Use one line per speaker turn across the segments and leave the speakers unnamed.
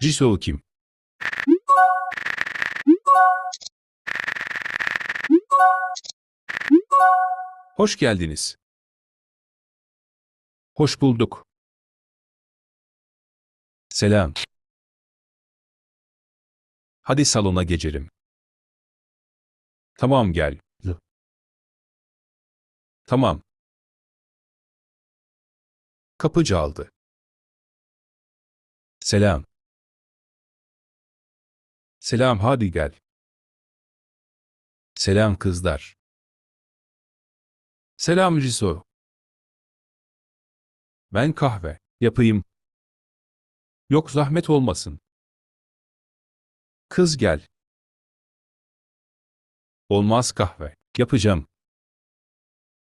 Jisoo kim? Hoş geldiniz. Hoş bulduk. Selam. Hadi salona geçelim. Tamam gel. Tamam. Kapı çaldı. Selam. Selam hadi gel. Selam kızlar. Selam Riso. Ben kahve yapayım. Yok zahmet olmasın. Kız gel. Olmaz kahve. Yapacağım.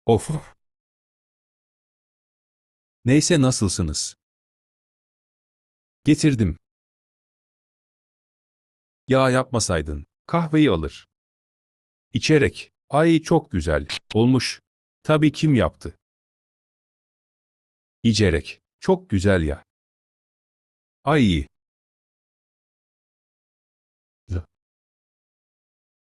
Of. Neyse nasılsınız? Getirdim. Ya yapmasaydın. Kahveyi alır. İçerek. Ay çok güzel. Olmuş. Tabii kim yaptı? İçerek. Çok güzel ya. Ay.